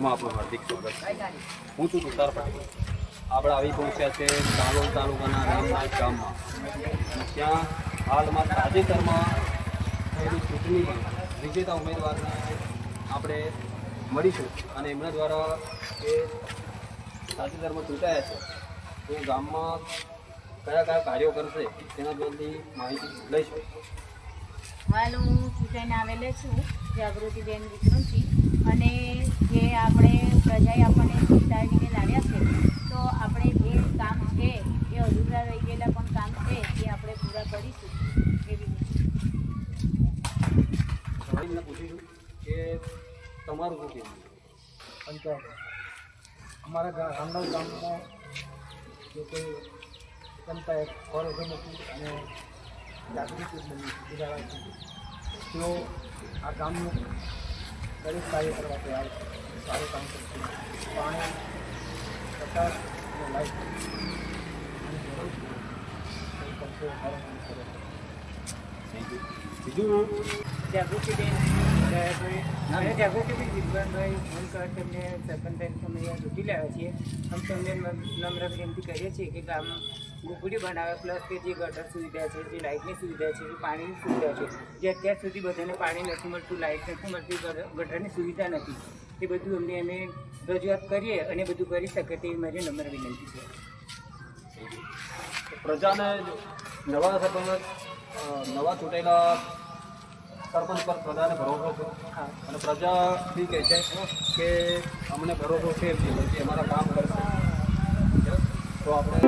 હાર્દિક સ્વાગત છે. હું છું તુષાર પટેલ. આપણે આવી પહોંચ્યા છે ચાલોલ તાલુકાના રામનાથ ગામમાં. ત્યાં હાલમાં તાજેતરમાં થયેલી ચૂંટણીમાં વિજેતા ઉમેદવારને આપણે મળીશું અને એમના દ્વારા એ તાજેતરમાં ચૂંટાયા છે. તો ગામમાં કયા કયા કાર્યો કરશે તેના પરથી માહિતી લઈશું. હાલ હું ચૂંટાઈને આવેલે છું. જાગૃતિબેન વિક્રમસિંહ. અને જે આપણે પ્રજાએ આપણને જીતાડીને લાવ્યા છે, તો આપણે જે કામ છે, એ અધૂરા રહી ગયેલા પણ કામ છે, એ આપણે પૂરા કરીશું એવી એમને પૂછીશું કે તમારું શું કહેવું અમારા ગામના ગામમાં જે કોઈ પંચાયત કોર્પોરેશન હતી અને જાગૃતિ બની તેઓ આ ગામનું દરેક કાર્ય કરવા તૈયાર છે. સારું કામ કરશે પાણી પ્રકાશ અને લાઈટ બીજું જાગૃતિબેન અમે જાગૃતિબેન વિદ્વાનભાઈ મનકર તેમને સરપંચ તમે લૂંટી લાવ્યા છીએ. અમે તમને નમ્ર વિનંતી કરીએ છીએ કે ગામ ઝૂંપડી બનાવે પ્લસ કે જે ગટર સુવિધા છે જે લાઇટની સુવિધા છે જે પાણીની સુવિધા છે જે અત્યાર સુધી બધાને પાણી નથી મળતું લાઇટ નથી મળતી ગટરની સુવિધા નથી એ બધું અમને અમે રજૂઆત કરીએ અને બધું કરી શકે તેવી મારી નમ્ર વિનંતી છે. પ્રજાને નવા સરપંચ નવા ચૂંટાયેલા સરપંચ પર પ્રજાને ભરોસો છે? અને પ્રજા બી કહે છે કે અમને ભરોસો છે એમની અમારા કામ કરશે. તો આપણે